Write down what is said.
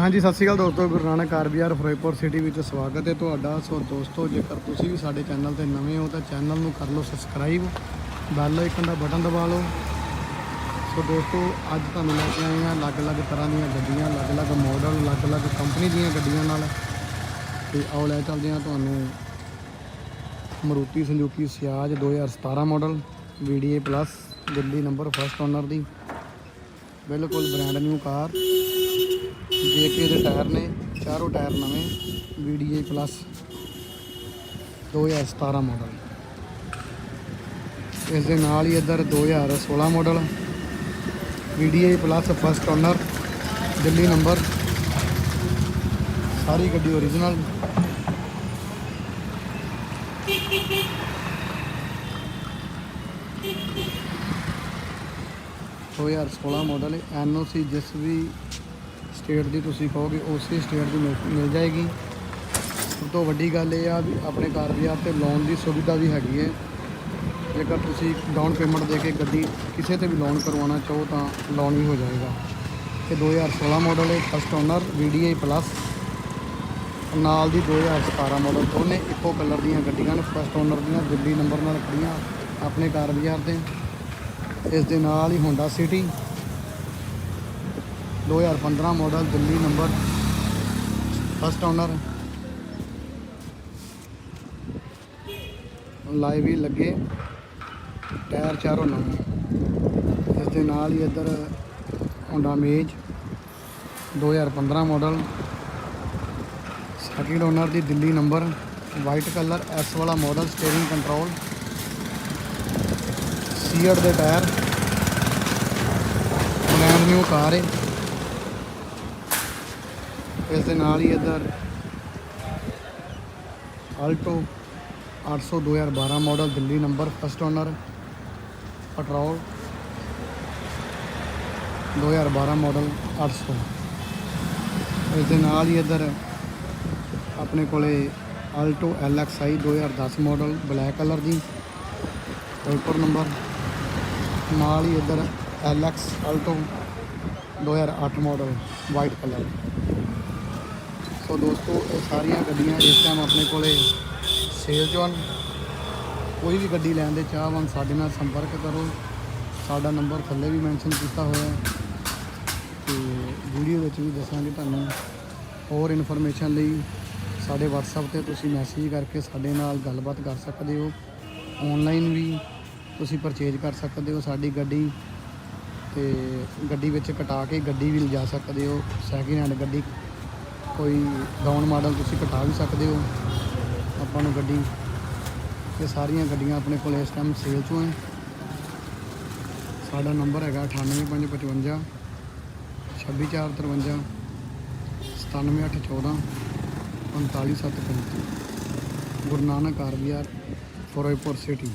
ਹਾਂਜੀ, ਸਤਿ ਸ਼੍ਰੀ ਅਕਾਲ ਦੋਸਤੋ, ਗੁਰੂ ਨਾਨਕ ਆਰਬੀਆਰ ਫਿਰੋਜ਼ਪੁਰ ਸਿਟੀ ਵਿੱਚ ਸਵਾਗਤ ਹੈ ਤੁਹਾਡਾ। ਸੋ ਦੋਸਤੋ, ਜੇਕਰ ਤੁਸੀਂ ਵੀ ਸਾਡੇ ਚੈਨਲ ਤੇ ਨਵੇਂ ਹੋ, ਤਾਂ ਚੈਨਲ ਨੂੰ ਕਰ ਲਓ ਸਬਸਕ੍ਰਾਈਬ ਬੈਲ ਆਈਕਨ ਦਾ ਬਟਨ ਦਬਾ ਲਓ। ਸੋ ਦੋਸਤੋ, ਅੱਜ ਤੁਹਾਨੂੰ ਲੈ ਕੇ ਆਏ ਹਾਂ ਅਲੱਗ-ਅਲੱਗ ਤਰ੍ਹਾਂ ਦੀਆਂ ਗੱਡੀਆਂ, ਅਲੱਗ-ਅਲੱਗ ਮਾਡਲ ਅਲੱਗ-ਅਲੱਗ ਕੰਪਨੀ ਦੀਆਂ ਗੱਡੀਆਂ ਨਾਲ। ਤੇ ਆਓ ਲੈ ਚੱਲਦੇ ਹਾਂ ਤੁਹਾਨੂੰ Maruti Suzuki Ciaz 2017 model VDA plus Delhi number first owner ਦੀ। ਬਿਲਕੁਲ ਬ੍ਰਾਂਡ ਨਿਊ ਕਾਰ ਜੇਕੇ ਦੇ ਟਾਇਰ ਨੇ, ਚਾਰੋਂ ਟਾਇਰ ਨਵੇਂ VDA ਪਲੱਸ 2017 ਮਾਡਲ ਇਸ ਦੇ ਨਾਲ ਹੀ ਇੱਧਰ 2016 model VDA plus first owner Delhi number ਸਾਰੀ ਗੱਡੀ ਓਰੀਜਨਲ ਦੋ ਹਜ਼ਾਰ 16 ਮਾਡਲ ਹੈ ਐਨਓਸੀ ਜਿਸ ਵੀ ਸਟੇਟ ਦੀ ਤੁਸੀਂ ਕਹੋਗੇ, ਉਸੇ ਸਟੇਟ ਦੀ ਮਿਲ- ਮਿਲ ਜਾਏਗੀ। ਸਭ ਤੋਂ ਵੱਡੀ ਗੱਲ ਇਹ ਆ ਵੀ ਆਪਣੇ ਕਾਰ ਬਾਜ਼ਾਰ ਤੇ ਲੋਨ ਦੀ ਸੁਵਿਧਾ ਵੀ ਹੈਗੀ ਹੈ। ਜੇਕਰ ਤੁਸੀਂ ਡਾਊਨ ਪੇਮੈਂਟ ਦੇ ਕੇ ਗੱਡੀ ਕਿਸੇ ਤੇ ਵੀ ਲੋਨ ਕਰਵਾਉਣਾ ਚਾਹੋ ਤਾਂ ਲੋਨ ਵੀ ਹੋ ਜਾਏਗਾ। ਇਹ 2016 ਮਾਡਲ ਹੈ ਫਸਟ ਓਨਰ VDI ਪਲੱਸ ਨਾਲ ਦੀ 2017 ਮਾਡਲ ਦੋਨੇ ਇੱਕੋ ਕਲਰ ਦੀਆਂ ਗੱਡੀਆਂ ਨੇ ਫਸਟ ਓਨਰ ਦੀਆਂ, ਦਿੱਲੀ ਨੰਬਰ ਨਾਲ ਖੜੀਆਂ ਆਪਣੇ ਕਾਰ ਬਾਜ਼ਾਰ ਤੇ। ਇਸ ਦੇ ਨਾਲ ਹੀ Honda City 2015 model Delhi number first owner live ਹੀ ਲੱਗੇ ਟਾਇਰ ਚਾਰੋਂ ਨਵੇਂ। ਇਸ ਦੇ ਨਾਲ ਹੀ ਇੱਧਰ Honda Amaze 2015 model second owner ਦੀ Delhi number white colour S ਵਾਲਾ ਮਾਡਲ ਸਟੀਅਰਿੰਗ ਕੰਟਰੋਲ ਸੀਅਰ ਦੇ ਟਾਇਰ ਬ੍ਰਾਂਡ ਨਿਊ ਕਾਰ ਹੈ। ਇਸ ਦੇ ਨਾਲ ਹੀ ਇੱਧਰ Alto 800 2012 model Delhi number first owner petrol 2012 model 800 ਇਸ ਦੇ ਨਾਲ ਹੀ ਇੱਧਰ ਆਪਣੇ ਕੋਲੇ Alto LXI 2010 model black colour ਦੀ ਪੇਪਰ ਨੰਬਰ ਨਾਲ ਹੀ ਇੱਧਰ LX Alto 2008 model white colour so ਦੋਸਤੋ, ਇਹ ਸਾਰੀਆਂ ਗੱਡੀਆਂ ਇਸ ਟਾਈਮ ਆਪਣੇ ਕੋਲੇ ਸੇਲ 'ਚ ਹਨ। ਕੋਈ ਵੀ ਗੱਡੀ ਲੈਣ ਦੇ ਚਾਹਵਾਨ, ਸਾਡੇ ਨਾਲ ਸੰਪਰਕ ਕਰੋ। ਸਾਡਾ ਨੰਬਰ ਥੱਲੇ ਵੀ ਮੈਂਸ਼ਨ ਕੀਤਾ ਹੋਇਆ ਹੈ। ਤੇ ਵੀਡੀਓ ਵਿੱਚ ਵੀ ਦੱਸਾਂਗੇ ਤੁਹਾਨੂੰ ਹੋਰ ਇਨਫੋਰਮੇਸ਼ਨ ਲਈ। ਸਾਡੇ WhatsApp ਤੇ ਤੁਸੀਂ ਮੈਸੇਜ ਕਰਕੇ ਸਾਡੇ ਨਾਲ ਗੱਲਬਾਤ ਕਰ ਸਕਦੇ ਹੋ। ਆਨਲਾਈਨ ਵੀ ਤੁਸੀਂ ਪਰਚੇਜ ਕਰ ਸਕਦੇ ਹੋ ਸਾਡੀ ਗੱਡੀ। ਤੇ ਗੱਡੀ ਵਿੱਚ ਕਟਾ ਕੇ ਗੱਡੀ ਵੀ ਲਿਜਾ ਸਕਦੇ ਹੋ। ਸੈਕਿੰਡ ਹੈਂਡ ਗੱਡੀ ਕੋਈ ਡਾਊਨ ਮਾਡਲ ਤੁਸੀਂ ਕਟਾ ਵੀ ਸਕਦੇ ਹੋ। ਆਪਾਂ ਨੂੰ ਗੱਡੀ ਇਹ ਸਾਰੀਆਂ ਗੱਡੀਆਂ ਆਪਣੇ ਕੋਲ ਇਸ ਟਾਈਮ ਸੇਲ 'ਚ ਹੈ। ਸਾਡਾ ਨੰਬਰ ਹੈਗਾ 98555 26453 97814 45735 ਗੁਰੂ ਨਾਨਕ ਆਰਬੀਆਰ ਫਿਰੋਜ਼ਪੁਰ ਸਿਟੀ